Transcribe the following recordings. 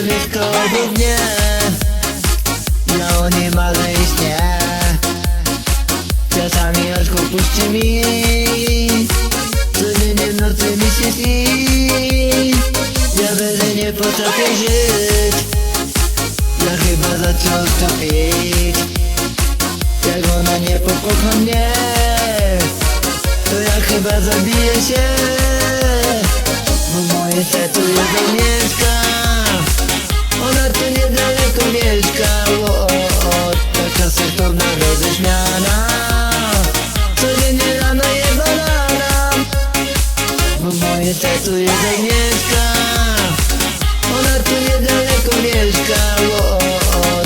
mieszka obok mnie. Ja o niej marzę i śnię. Czasami oczko puści mi. Codziennie w nocy mi się śni. Ja będę nie potrafię żyć. Ja chyba zaczął to pić. Jak ona nie pokocha mnie To ja chyba zabiję się. Bo moje serce jedno mieszka Ona tu niedaleko mieszka o, o, o, Taka sektowna roześmiana. Codziennie rano je banana Bo moje serce jedno mieszka Ona tu niedaleko mieszka o, o, o,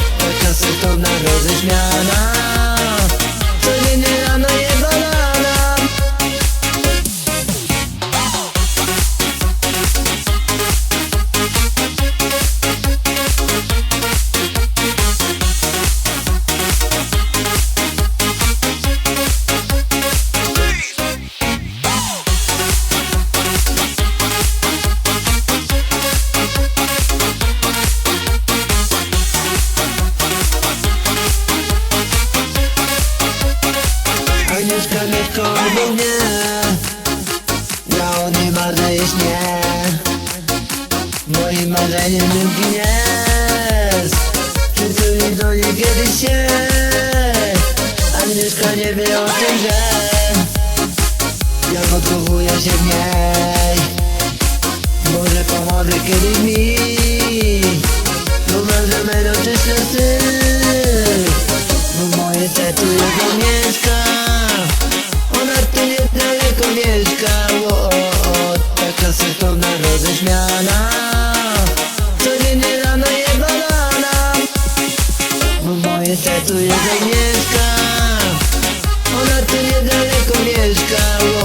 Agnieszka nie koło mnie Ja o niej marzę i śnię Moim marzeniem drugi jest Przytulić do niej kiedyś się? Agnieszka nie wie o tym, że Ja podkochuję się w niej. Może pomogę kiedyś mi Serce jego mieszka Ona tu niedaleko mieszka